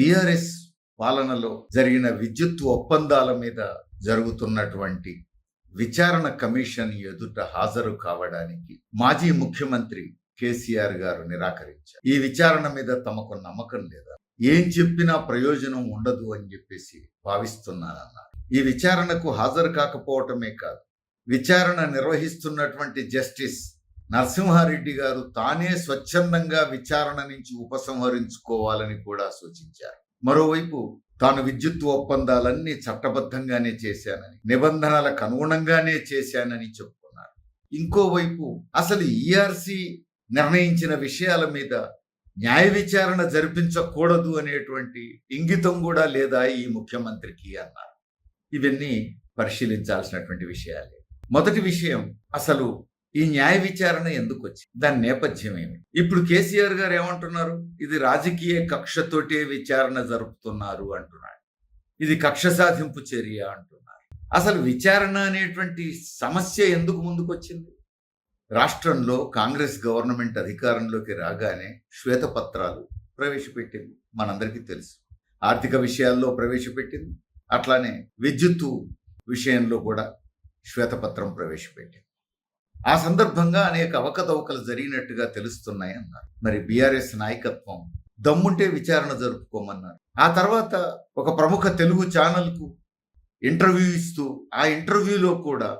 BRS పాలనలో జరిగిన విద్యుత్ ఒప్పందాల మీద జరుగుతున్నటువంటి విచారణ కమిషన్ ఎదుట హాజరు కావడానికి మాజీ ముఖ్యమంత్రి కేసీఆర్ గారు నిరాకరించారు. ఈ విచారణ మీద తమకు నమ్మకం లేదా? ఏం చెప్పినా ప్రయోజనం ఉండదు అని చెప్పేసి భావిస్తున్నానన్నారు. ఈ విచారణకు హాజరు కాకపోవటమే కాదు విచారణ నిర్వహిస్తున్నటువంటి జస్టిస్ నరసింహారెడ్డి గారు తానే స్వచ్ఛందంగా విచారణ నుంచి ఉపసంహరించుకోవాలని కూడా సూచించారు. మరోవైపు తాను విద్యుత్ ఒప్పందాలన్నీ చట్టబద్ధంగానే చేశానని నిబంధనలకు అనుగుణంగానే చేశానని చెప్పుకున్నారు. ఇంకోవైపు అసలు ఈఆర్సి నిర్ణయించిన విషయాల మీద న్యాయ విచారణ జరిపించకూడదు అనేటువంటి ఇంగితం కూడా లేదా ఈ ముఖ్యమంత్రికి అన్నారు. ఇవన్నీ పరిశీలించాల్సినటువంటి విషయాలే. మొదటి విషయం అసలు ఈ న్యాయ విచారణ ఎందుకు వచ్చింది? దాని నేపథ్యం ఏమి ఇప్పుడు కేసీఆర్ గారు ఏమంటున్నారు? ఇది రాజకీయ కక్షతోటే విచారణ జరుపుతున్నారు అంటున్నాడు. ఇది కక్ష సాధింపు చర్య అంటున్నారు. అసలు విచారణ అనేటువంటి సమస్య ఎందుకు ముందుకొచ్చింది? రాష్ట్రంలో కాంగ్రెస్ గవర్నమెంట్ అధికారంలోకి రాగానే శ్వేతపత్రాలు ప్రవేశపెట్టింది. మనందరికీ తెలుసు. ఆర్థిక విషయాల్లో ప్రవేశపెట్టింది. అట్లానే విద్యుత్తు విషయంలో కూడా శ్వేతపత్రం ప్రవేశపెట్టింది. ఆ సందర్భంగా అనేక అవకతవకలు జరిగినట్టుగా తెలుస్తున్నాయి అన్నారు. మరి బీఆర్ఎస్ నాయకత్వం దమ్ముంటే విచారణ జరుపుకోమన్నారు. ఆ తర్వాత ఒక ప్రముఖ తెలుగు ఛానల్కు ఇంటర్వ్యూ ఇస్తూ ఆ ఇంటర్వ్యూలో కూడా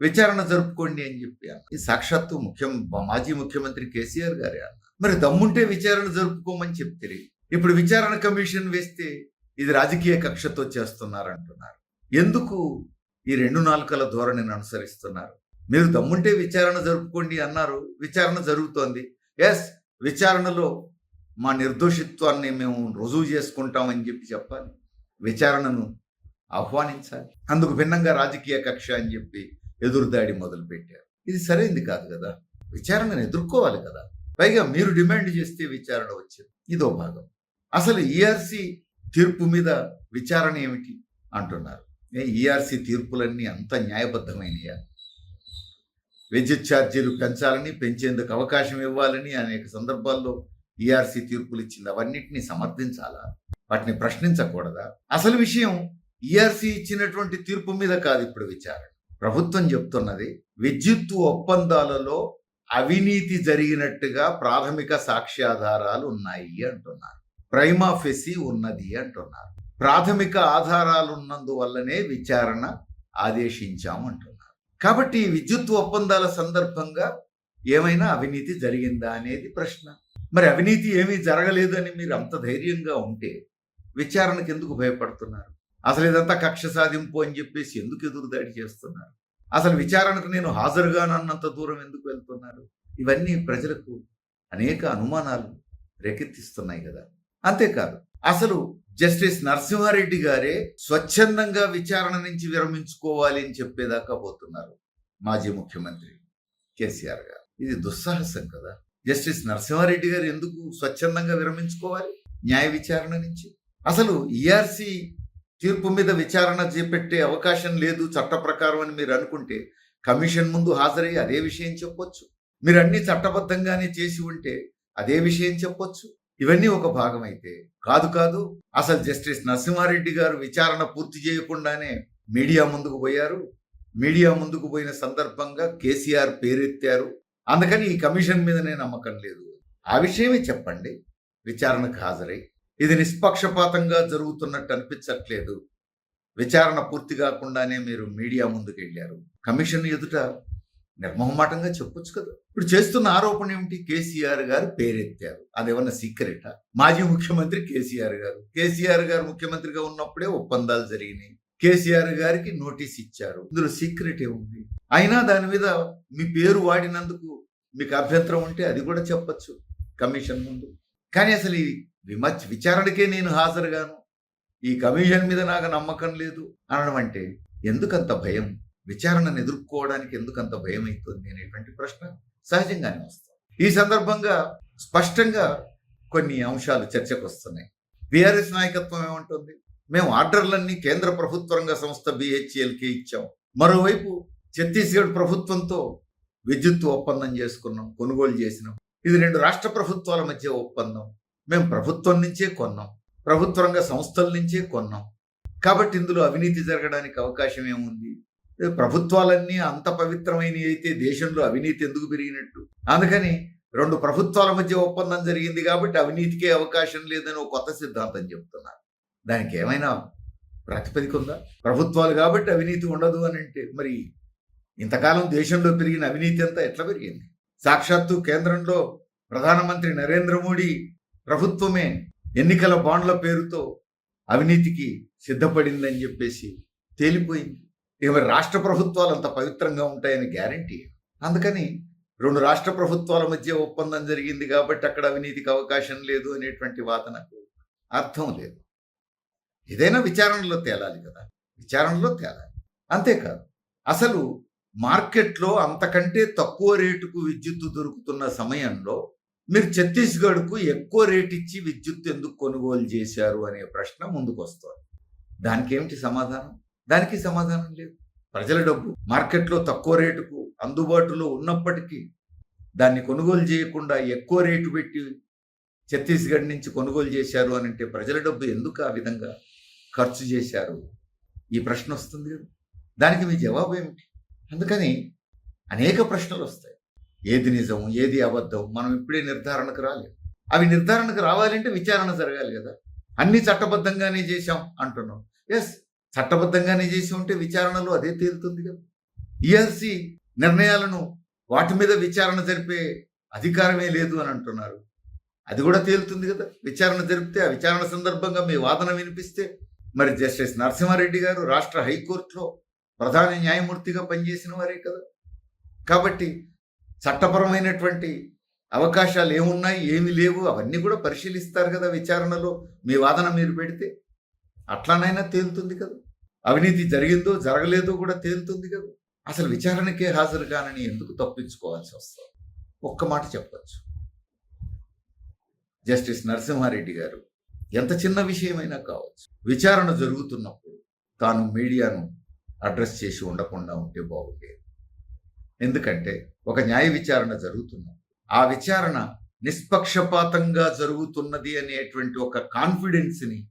విచారణ జరుపుకోండి అని చెప్పి అన్నారు. ఈ సాక్షాత్తు ముఖ్యం మాజీ ముఖ్యమంత్రి కేసీఆర్ గారే అన్నారు. మరి దమ్ముంటే విచారణ జరుపుకోమని చెప్తే ఇప్పుడు విచారణ కమిషన్ వేస్తే ఇది రాజకీయ కక్షతో చేస్తున్నారంటున్నారు. ఎందుకు ఈ రెండు నాలుకల ధోరణిని అనుసరిస్తున్నారు? మీరు దమ్ముంటే విచారణ జరుపుకోండి అన్నారు. విచారణ జరుగుతోంది. ఎస్ విచారణలో మా నిర్దోషిత్వాన్ని మేము రుజువు చేసుకుంటామని చెప్పి చెప్పాలి. విచారణను ఆహ్వానించాలి. అందుకు భిన్నంగా రాజకీయ కక్ష అని చెప్పి ఎదురుదాడి మొదలుపెట్టారు. ఇది సరైంది కాదు కదా? విచారణను ఎదుర్కోవాలి కదా? పైగా మీరు డిమాండ్ చేస్తే విచారణ వచ్చింది. ఇదో భాగం. అసలు ఈఆర్సీ తీర్పు మీద విచారణ ఏమిటి? అంటున్నారు. ఈఆర్సీ తీర్పులన్నీ అంత న్యాయబద్ధమైనయా? విద్యుత్ ఛార్జీలు పెంచాలని పెంచేందుకు అవకాశం ఇవ్వాలని అనేక సందర్భాల్లో ఈఆర్సీ తీర్పులు ఇచ్చింది. అవన్నిటిని సమర్థించాలా? వాటిని ప్రశ్నించకూడదా? అసలు విషయం ఈఆర్సీ ఇచ్చినటువంటి తీర్పు మీద కాదు ఇప్పుడు విచారణ. ప్రభుత్వం చెప్తున్నది విద్యుత్తు ఒప్పందాలలో అవినీతి జరిగినట్టుగా ప్రాథమిక సాక్ష్యాధారాలు ఉన్నాయి అంటున్నారు. ప్రైమా ఫెసి ఉన్నది అంటున్నారు. ప్రాథమిక ఆధారాలు ఉన్నందువల్లనే విచారణ ఆదేశించాము అంటున్నారు కాబట్టి విద్యుత్ ఒప్పందాల సందర్భంగా ఏమైనా అవినీతి జరిగిందా అనేది ప్రశ్న. మరి అవినీతి ఏమీ జరగలేదని మీరు అంత ధైర్యంగా ఉంటే విచారణకు ఎందుకు భయపడుతున్నారు? అసలు ఇదంతా కక్ష సాధింపు అని చెప్పేసి ఎందుకు ఎదురుదాడి చేస్తున్నారు? అసలు విచారణకు నేను హాజరుగానన్నంత దూరం ఎందుకు వెళ్తున్నారు? ఇవన్నీ ప్రజలకు అనేక అనుమానాలు రేకెత్తిస్తున్నాయి కదా. అంతేకాదు అసలు జస్టిస్ నరసింహారెడ్డి గారే స్వచ్ఛందంగా విచారణ నుంచి విరమించుకోవాలి అని చెప్పేదాకా పోతున్నారు మాజీ ముఖ్యమంత్రి కేసీఆర్ గారు. ఇది దుస్సాహసం కదా. జస్టిస్ నరసింహారెడ్డి గారు ఎందుకు స్వచ్ఛందంగా విరమించుకోవాలి న్యాయ విచారణ నుంచి? అసలు ఈఆర్సి తీర్పు మీద విచారణ చేపట్టే అవకాశం లేదు చట్ట ప్రకారం అని మీరు అనుకుంటే కమిషన్ ముందు హాజరయ్యి అదే విషయం చెప్పొచ్చు. మీరు అన్ని చట్టబద్ధంగానే చేసి ఉంటే అదే విషయం చెప్పొచ్చు. ఇవన్నీ ఒక భాగం అయితే కాదు కాదు అసలు జస్టిస్ నరసింహారెడ్డి గారు విచారణ పూర్తి చేయకుండానే మీడియా ముందుకు పోయారు. మీడియా ముందుకు పోయిన సందర్భంగా కేసీఆర్ పేరెత్తారు. అందుకని ఈ కమిషన్ మీదనే నమ్మకం లేదు. ఆ విషయమే చెప్పండి. విచారణకు హాజరై. ఇది నిష్పక్షపాతంగా జరుగుతున్నట్టు అనిపించట్లేదు. విచారణ పూర్తి కాకుండానే మీరు మీడియా ముందుకు వెళ్ళారు కమిషన్ ఎదుట నిర్మోహమాటంగా చెప్పొచ్చు కదా. ఇప్పుడు చేస్తున్న ఆరోపణ ఏమిటి? కేసీఆర్ గారు పేరెత్తారు. అదేమన్నా సీక్రెటా? మాజీ ముఖ్యమంత్రి కేసీఆర్ గారు. కేసీఆర్ గారు ముఖ్యమంత్రిగా ఉన్నప్పుడే ఒప్పందాలు జరిగినాయి. కేసీఆర్ గారికి నోటీస్ ఇచ్చారు. ఇందులో సీక్రెట్ ఏముంది? అయినా దాని మీద మీ పేరు వాడినందుకు మీకు అభ్యంతరం ఉంటే అది కూడా చెప్పచ్చు కమిషన్ ముందు. కానీ అసలు ఈ విమర్శ విచారణకే నేను హాజరుగాను. ఈ కమిషన్ మీద నాకు నమ్మకం లేదు అనడం అంటే ఎందుకంత భయం? విచారణను ఎదుర్కోవడానికి ఎందుకంత భయం అవుతుంది అనేటువంటి ప్రశ్న సహజంగానే వస్తుంది. ఈ సందర్భంగా స్పష్టంగా కొన్ని అంశాలు చర్చకు వస్తున్నాయి. బీఆర్ఎస్ నాయకత్వం ఏమంటుంది? మేము ఆర్డర్లన్నీ కేంద్ర ప్రభుత్వ రంగ సంస్థ బిహెచ్ఎల్కి ఇచ్చాం. మరోవైపు ఛత్తీస్గఢ్ ప్రభుత్వంతో విద్యుత్ ఒప్పందం చేసుకున్నాం కొనుగోలు చేసినాం. ఇది రెండు రాష్ట్ర ప్రభుత్వాల మధ్య ఒప్పందం. మేము ప్రభుత్వం నుంచే కొన్నాం ప్రభుత్వ రంగ సంస్థల నుంచే కొన్నాం. కాబట్టి ఇందులో అవినీతి జరగడానికి అవకాశం ఏముంది? ప్రభుత్వాలన్నీ అంత పవిత్రమైనవి అయితే దేశంలో అవినీతి ఎందుకు పెరిగినట్టు? అందుకని రెండు ప్రభుత్వాల మధ్య ఒప్పందం జరిగింది కాబట్టి అవినీతికే అవకాశం లేదని ఒక కొత్త సిద్ధాంతం చెప్తున్నారు. దానికి ఏమైనా ప్రాతిపదిక ఉందా? ప్రభుత్వాలు కాబట్టి అవినీతి ఉండదు అని అంటే మరి ఇంతకాలం దేశంలో పెరిగిన అవినీతి అంతా ఎట్లా పెరిగింది? సాక్షాత్తు కేంద్రంలో ప్రధానమంత్రి నరేంద్ర మోడీ ప్రభుత్వమే ఎన్నికల బాండ్ల పేరుతో అవినీతికి సిద్ధపడిందని చెప్పేసి తేలిపోయింది. ఇక మరి రాష్ట్ర ప్రభుత్వాలు అంత పవిత్రంగా ఉంటాయని గ్యారంటీ. అందుకని రెండు రాష్ట్ర ప్రభుత్వాల మధ్య ఒప్పందం జరిగింది కాబట్టి అక్కడ అవినీతికి అవకాశం లేదు అనేటువంటి వాదనకు అర్థం లేదు. ఏదైనా విచారణలో తేలాలి కదా. విచారణలో తేలాలి. అంతేకాదు అసలు మార్కెట్లో అంతకంటే తక్కువ రేటుకు విద్యుత్తు దొరుకుతున్న సమయంలో మీరు ఛత్తీస్గఢ్కు ఎక్కువ రేటు ఇచ్చి విద్యుత్ ఎందుకు కొనుగోలు చేశారు అనే ప్రశ్న ముందుకు వస్తుంది దానికి ఏమిటి సమాధానం? దానికి సమాధానం లేదు. ప్రజల డబ్బు మార్కెట్లో తక్కువ రేటుకు అందుబాటులో ఉన్నప్పటికీ దాన్ని కొనుగోలు చేయకుండా ఎక్కువ రేటు పెట్టి ఛత్తీస్గఢ్ నుంచి కొనుగోలు చేశారు అని అంటే ప్రజల డబ్బు ఎందుకు ఆ విధంగా ఖర్చు చేశారు? ఈ ప్రశ్న వస్తుంది దానికి మీ జవాబు ఏమిటి? అందుకని అనేక ప్రశ్నలు వస్తాయి. ఏది నిజం ఏది అబద్ధం మనం ఇప్పుడే నిర్ధారణకు రాలేదు అవి నిర్ధారణకు రావాలంటే విచారణ జరగాలి కదా. అన్ని చట్టబద్ధంగానే చేశాం అంటున్నాం. ఎస్ చట్టబద్ధంగానే చేసి ఉంటే విచారణలో అదే తేలుతుంది కదా. ఈఎల్సి నిర్ణయాలను వాటి మీద విచారణ జరిపే అధికారమే లేదు అని అంటున్నారు. అది కూడా తేలుతుంది కదా. విచారణ జరిపితే ఆ విచారణ సందర్భంగా మీ వాదన వినిపిస్తే మరి జస్టిస్ నరసింహారెడ్డి గారు రాష్ట్ర హైకోర్టులో ప్రధాన న్యాయమూర్తిగా పనిచేసిన వారే కదా. కాబట్టి చట్టపరమైనటువంటి అవకాశాలు ఏమున్నాయి ఏమి లేవు అవన్నీ కూడా పరిశీలిస్తారు కదా విచారణలో. మీ వాదన మీరు పెడితే అట్లానైనా తేలుతుంది కదా. అవినీతి జరిగిందో జరగలేదో కూడా తేలుతుంది కదా. అసలు విచారణకే హాజరు కానని ఎందుకు తప్పించుకోవాల్సి వస్తుంది? ఒక్క మాట చెప్పచ్చు. జస్టిస్ నరసింహారెడ్డి గారు ఎంత చిన్న విషయమైనా కావచ్చు విచారణ జరుగుతున్నప్పుడు తాను మీడియాను అడ్రస్ చేసి ఉండకుండా ఉంటే బాగుండేది. ఎందుకంటే ఒక న్యాయ విచారణ జరుగుతున్నప్పుడు ఆ విచారణ నిష్పక్షపాతంగా జరుగుతున్నది అనేటువంటి ఒక కాన్ఫిడెన్స్ని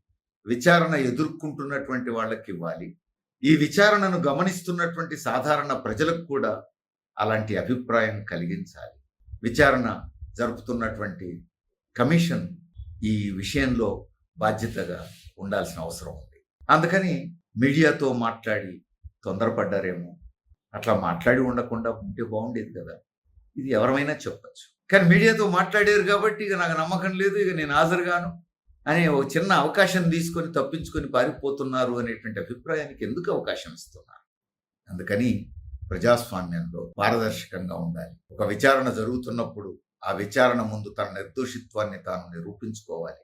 విచారణ ఎదుర్కొంటున్నటువంటి వాళ్ళకి ఇవ్వాలి. ఈ విచారణను గమనిస్తున్నటువంటి సాధారణ ప్రజలకు కూడా అలాంటి అభిప్రాయం కలిగించాలి. విచారణ జరుపుతున్నటువంటి కమిషన్ ఈ విషయంలో బాధ్యతగా ఉండాల్సిన అవసరం ఉంది. అందుకని మీడియాతో మాట్లాడి తొందరపడ్డారేమో. అట్లా మాట్లాడి ఉండకుండా ఉంటే బాగుండేది కదా. ఇది ఎవరమైనా చెప్పచ్చు. కానీ మీడియాతో మాట్లాడారు కాబట్టి ఇక నాకు నమ్మకం లేదు ఇక నేను హాజరుగాను. అనే ఒక చిన్న అవకాశం తీసుకొని తప్పించుకొని పారిపోతున్నారు అనేటువంటి అభిప్రాయానికి ఎందుకు అవకాశం ఇస్తున్నారు? అందుకని ప్రజాస్వామ్యంలో పారదర్శకంగా ఉండాలి. ఒక విచారణ జరుగుతున్నప్పుడు ఆ విచారణ ముందు తన నిర్దోషిత్వాన్ని తాను నిరూపించుకోవాలి.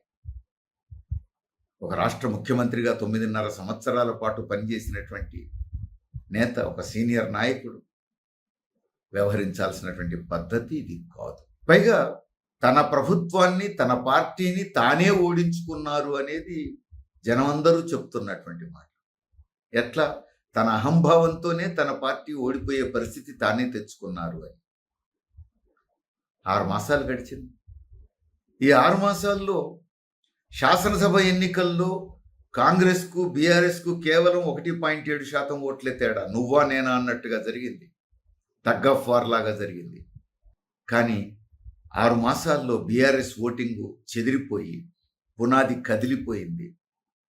ఒక రాష్ట్ర ముఖ్యమంత్రిగా తొమ్మిదిన్నర సంవత్సరాల పాటు పనిచేసినటువంటి నేత ఒక సీనియర్ నాయకుడు వ్యవహరించాల్సినటువంటి పద్ధతి ఇది కాదు. పైగా తన ప్రభుత్వాన్ని తన పార్టీని తానే ఓడించుకున్నారు అనేది జనమందరూ చెప్తున్నటువంటి మాట. ఎట్లా? తన అహంభావంతోనే తన పార్టీ ఓడిపోయే పరిస్థితి తానే తెచ్చుకున్నారు అని. ఆరు మాసాలు గడిచింది. ఈ ఆరు మాసాల్లో శాసనసభ ఎన్నికల్లో కాంగ్రెస్కు బీఆర్ఎస్కు కేవలం ఒకటి పాయింట్ ఏడు శాతం ఓట్లే తేడా. నువ్వా నేనా అన్నట్టుగా జరిగింది. తగ్గఫ్ వార్ లాగా జరిగింది. కానీ ఆరు మాసాల్లో బీఆర్ఎస్ ఓటింగు చెదిరిపోయి పునాది కదిలిపోయింది.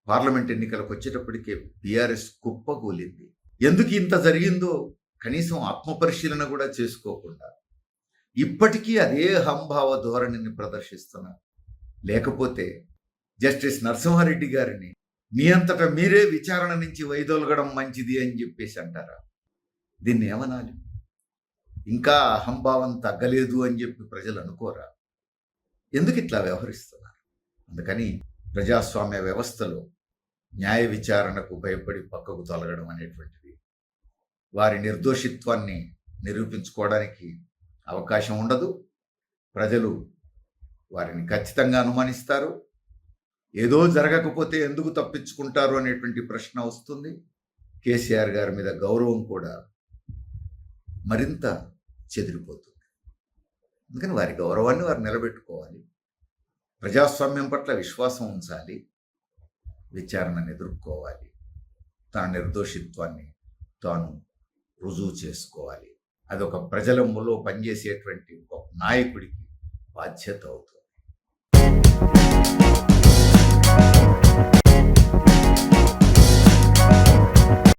పార్లమెంట్ ఎన్నికలకు వచ్చేటప్పటికే బీఆర్ఎస్ కుప్పకూలింది. ఎందుకు ఇంత జరిగిందో కనీసం ఆత్మపరిశీలన కూడా చేసుకోకుండా. ఇప్పటికీ అదే హంభావ ధోరణిని ప్రదర్శిస్తున్నారు. లేకపోతే జస్టిస్ నరసింహారెడ్డి గారిని మీ అంతటా మీరే విచారణ నుంచి వైదొలగడం మంచిది అని చెప్పేసి అంటారా? దీన్ని ఏమనాలి? ఇంకా అహంభావం తగ్గలేదు అని చెప్పి ప్రజలు అనుకోరా? ఎందుకు ఇట్లా వ్యవహరిస్తున్నారు? అందుకని ప్రజాస్వామ్య వ్యవస్థలో న్యాయ విచారణకు భయపడి పక్కకు తొలగడం అనేటువంటిది వారి నిర్దోషిత్వాన్ని నిరూపించుకోవడానికి అవకాశం ఉండదు. ప్రజలు వారిని ఖచ్చితంగా అనుమానిస్తారు. ఏదో జరగకపోతే ఎందుకు తప్పించుకుంటారు అనేటువంటి ప్రశ్న వస్తుంది. కేసీఆర్ గారి మీద గౌరవం కూడా మరింత చెదిరిపోతుంది. అందుకని వారి గౌరవాన్ని వారు నిలబెట్టుకోవాలి. ప్రజాస్వామ్యం పట్ల విశ్వాసం ఉంచాలి. విచారణను ఎదుర్కోవాలి. తన నిర్దోషిత్వాన్ని తాను రుజువు చేసుకోవాలి. అదొక ప్రజల ములో పనిచేసేటువంటి ఒక నాయకుడికి బాధ్యత అవుతుంది.